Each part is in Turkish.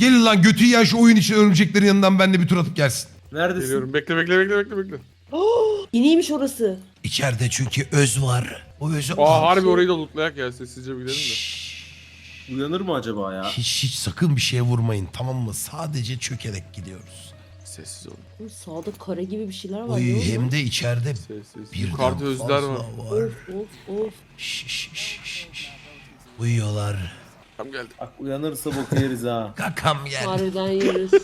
Gelin lan götü yiyen şu oyun için örümceklerin yanından ben de bir tur atıp gelsin. Neredesin? Geliyorum. Bekle bekle bekle bekle bekle. İniymiş orası. İçeride çünkü öz var. O özü... Aa harbi orayı da lootlayak ya sessizce bir gidelim de. Uyanır mı acaba ya? Hiç hiç sakın bir şeye vurmayın tamam mı? Sadece çökerek gidiyoruz. Sessiz olun. Oğlum Sağda kare gibi bir şeyler var. Oy hem de içeride Sessiz. birden Yukarıda özler fazla var. var. Of of of. Şş, şş, şş, şş. Uyuyorlar. Tam geldi. Bak uyanırsa boku yeriz ha. Kakam gel. Harbiden yeriz.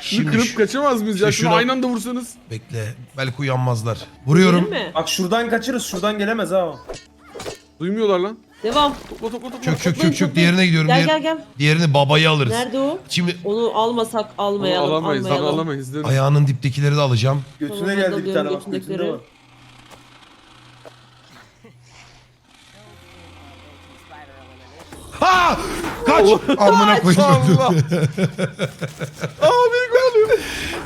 Şimdi kırıp şu- kaçamaz mıyız ya? şu- Şunu şunu- aynı anda vursanız. Bekle. Belki uyanmazlar. Vuruyorum. Değil mi? Bak şuradan kaçırız şuradan gelemez ha. o. Duymuyorlar lan. Devam. Topla topla topla. Çök çök çök çök. Diğerine gidiyorum. Gel Diğer- gel gel. Diğerini babayı alırız. Nerede o? Şimdi Onu almasak Onu almayalım. alamayız. Lan almayalım. alamayız. Ayağının diptekileri de alacağım. Götüne Tamam, geldi bir tane bak götündekileri. götünde var. Ha! Kaç! Amına koyayım. Allah. Aa beni kovalıyor.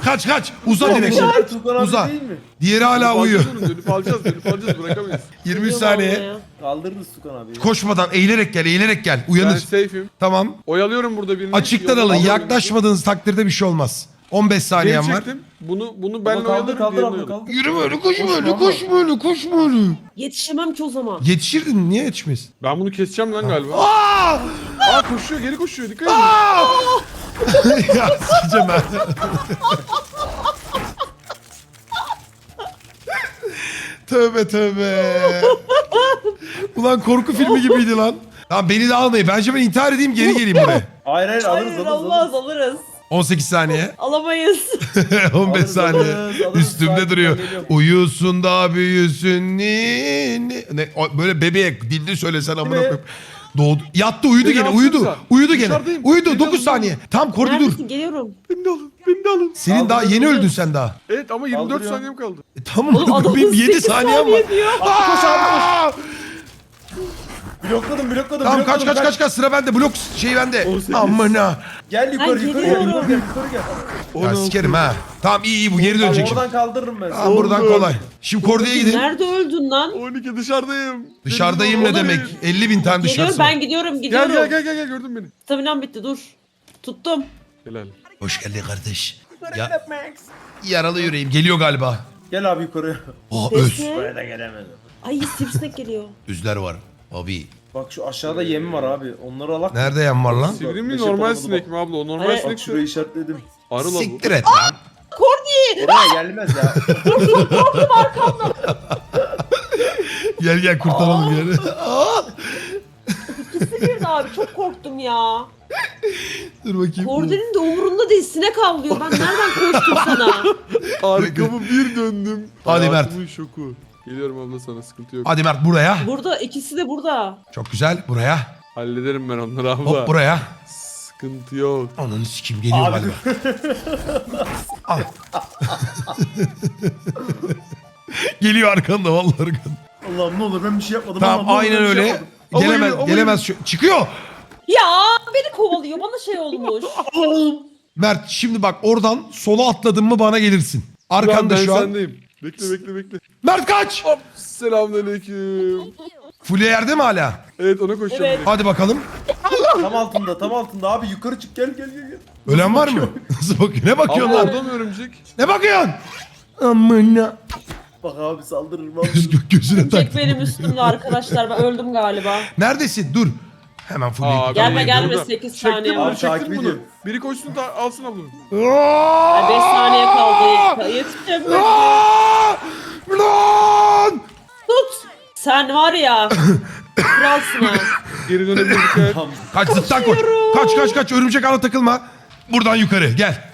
kaç kaç. Uza direkt. Abi Uza. değil mi? Diğeri hala uyuyor. onu, Dönüp alacağız. Dönüp alacağız. Bırakamayız. 23 Geliyor saniye. Kaldırırız Tukan abi. Koşmadan eğilerek gel, eğilerek gel. Ben Uyanır. safe'im. Tamam. Oyalıyorum burada birini. Açıktan Yolda alın. alıyorum. Yaklaşmadığınız takdirde bir şey olmaz. 15 Geri saniyen var. Bunu bunu Ama benle kaldır kaldır oyalarım. kaldır. Yürü böyle, koşma Koşma öyle, ama. koşma öyle, koşma öyle. Yetişemem ki o zaman. Yetişirdin, niye yetişmeyiz? Ben bunu keseceğim lan galiba. Aa! Aa koşuyor geri koşuyor dikkat edin. Aa! ya sikeceğim ben. tövbe tövbe. Ulan korku filmi gibiydi lan. Tamam beni de almayın. Bence ben intihar edeyim geri geleyim buraya. Hayır hayır alırız Hayır alırız alırız. alırız. 18 saniye. Alamayız. 15 Alırız, saniye. alırız, alırız. Üstümde Sakin, duruyor. geliyorum. Uyusun da büyüsün. Ni, ni. Ne, o- böyle bebeğe dilli söylesen amına mi? koyayım. Doğdu. Yattı uyudu Beni gene uyudu. Uyudu gene. Dışarıdayım. Uyudu Beni 9 alın. saniye. Tam kordu dur. Neredesin? Geliyorum. Beni de alın. Beni de alın. Senin daha yeni öldün sen daha. Evet ama 24 Kaldırıyorum. saniyem kaldı. E, tamam Oğlum adamın benim 7 8 saniyem var. saniye diyor. Aa! Blokladım blokladım Tamam kaç blokladım, kaç kaç kaç sıra bende blok şey bende. 18. Amına. Gel yukarı Ben yukarı gel geliyorum. yukarı gel yukarı gel. Ya sikerim ha. Tamam iyi iyi bu geri dönecek şimdi. Oradan kaldırırım ben. Tamam buradan kolay. Şimdi Kordi'ye gidin. Nerede öldün lan? 12 dışarıdayım. Dışarıdayım ne demek? alın. 50 bin tane Geliyorum dışarısı. ben gidiyorum Gel gidiyorum. gel gel gel gel gördün beni. Staminam bitti dur. Tuttum. Helal. Hoş geldin kardeş. Ya, yaralı yüreğim geliyor galiba. Gel abi yukarı. Oh öz. Sesli. Buraya da gelemedi. Ay sivrisinek geliyor. Özler var. Abi. Bak şu aşağıda yem var abi. Onları alak. Nerede yan var lan? Sivri mi normal sinek mi abla? O normal sinek Bak şurayı işaretledim. Arı la bu. Siktir et lan. Kordi! Oraya gelmez ya. Gel gel kurtaralım gel. İkisi bir de abi çok korktum ya. Dur bakayım. Kordi'nin de umurunda değil sinek avlıyor. Ben nereden koştum sana? Arkamı bir döndüm. Hadi Mert. Hayatımın şoku. Geliyorum abla sana sıkıntı yok. Hadi Mert buraya. Burada ikisi de burada. Çok güzel. Buraya. Hallederim ben onları abla. Hop buraya. Sıkıntı yok. Ananı sikim geliyor Abi. galiba. Al. geliyor arkanda vallahi arkanda. Allah'ım ne olur ben bir şey yapmadım. Tamam Allah'ım, ne olur aynen ben bir şey öyle. yapmadım. Gelemez, ama gelemez şu. Çıkıyor. Ya beni kovalıyor. Bana şey olmuş. Mert şimdi bak oradan sola atladın mı bana gelirsin. Arkanda ben şu an. sendeyim. Bekle bekle bekle. Mert kaç. Hop selamünaleyküm. Fulya yerde mi hala? Evet ona koşacağım. Evet. Hadi bakalım. Tam altında tam altında abi yukarı çık gel gel gel. gel. Ölen var mı? Nasıl bakıyor? Ne bakıyorsun Abla lan? orada mı örümcek? Ne bakıyorsun? Amına. Bak abi Göz, gö- gözüne tak. Çek benim üstümde arkadaşlar. Ben öldüm galiba. Neredesin? Dur. Hemen Fulya'yı Aa, Gelme, gelme, burada. sekiz Çektim saniye bunu, var. Abi, çektim bunu. ediyorum. Biri koşsun da alsın ablamı. 5 saniye kaldı. Aa! Lan! Tut. Sen var ya. Kralsın ha. Geri dönebilir dikkat. Tamam. Kaç zıttan koş. Kaç kaç kaç örümcek ağına takılma. Buradan yukarı gel.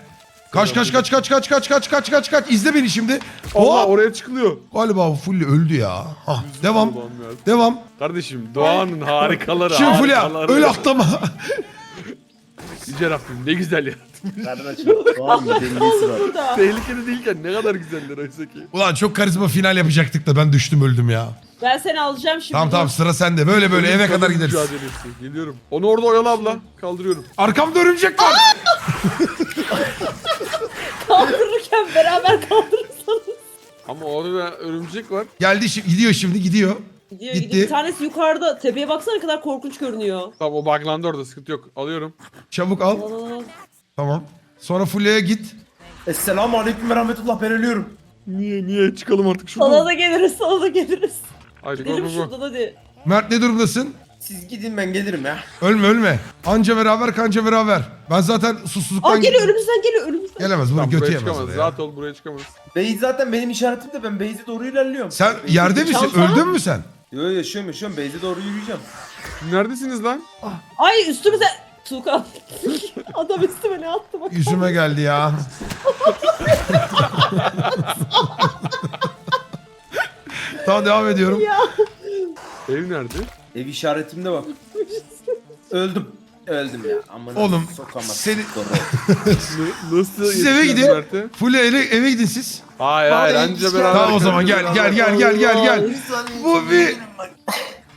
Kaç kaç kaç kaç kaç kaç kaç kaç kaç kaç izle beni şimdi. Allah Hop. oraya çıkılıyor. Galiba bu Fulya öldü ya. Hah, devam. Allah'ım ya. Devam. Kardeşim doğanın harikaları. Şimdi Fulya harikaları. öyle atlama. Yüce Rabbim ne güzel ya. Mı dengesi var. Burada. Tehlikeli değilken ne kadar güzeller oysa ki. Ulan çok karizma final yapacaktık da ben düştüm öldüm ya. Ben seni alacağım şimdi. Tamam tamam sıra sende. Böyle böyle eve kadar Kadın gideriz. mücadelesi. Geliyorum. Onu orada oyalı abla. Kaldırıyorum. Arkamda örümcek var. Kaldırırken beraber kaldırırsanız. Ama orada da örümcek var. Geldi şimdi gidiyor şimdi gidiyor. Gidiyor Gitti. gidiyor. Bir tanesi yukarıda. Tepeye baksana ne kadar korkunç görünüyor. Tamam o buglandı orada sıkıntı yok. Alıyorum. Çabuk al. Tamam. Sonra Fulya'ya git. Esselamu aleyküm ve rahmetullah ben ölüyorum. Niye niye çıkalım artık Sana da geliriz sana da geliriz. Haydi go Gidelim go go. şuradan hadi. Mert ne durumdasın? Siz gidin ben gelirim ya. Ölme ölme. Anca beraber kanca beraber. Ben zaten susuzluktan... Aa geliyor önümüzden geliyor önümüzden. Gelemez bunu Tamam, götü buraya yemez. çıkamaz. oraya. Rahat ol buraya çıkamaz. Bey zaten benim işaretimde ben Beyze doğru ilerliyorum. Sen yerde misin? Çanta? Öldün mü sen? Yo yaşıyorum yaşıyorum Beyze doğru yürüyeceğim. Neredesiniz lan? Ay üstümüze. Tuğkan. Adam üstüme ne attı bak. Yüzüme geldi ya. tamam devam ediyorum. Ya. Ev nerede? Ev işaretimde bak. Öldüm. Öldüm ya. Aman Oğlum, sokamaz. seni- nasıl Siz eve yetişeceğiz gidin. Mert'e? Fulya eve, eve gidin siz. Hayır hayır Hayır, anca beraber. Tamam o zaman gel gel gel gel gel gel. Bu bir...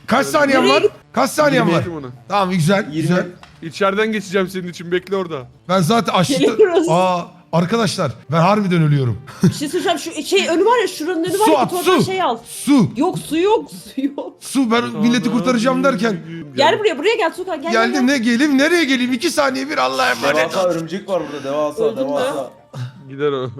Kaç saniyen var? Kaç saniyen var? Yirmi. Tamam güzel 20. güzel. İçeriden geçeceğim senin için bekle orada. Ben zaten açtı. Geliyoruz. Aa arkadaşlar ben harbiden ölüyorum. Bir şey söyleyeceğim şu şey önü var ya şuranın önü var su ya at git oradan su. şey al. Su. Yok su yok su yok. Su ben milleti kurtaracağım derken. Gel buraya buraya gel Tuğkan gel gel. Geldim ne geleyim nereye geleyim? İki saniye bir Allah'a emanet Devasa ol. örümcek var burada devasa Öldün mü? devasa. Gider o.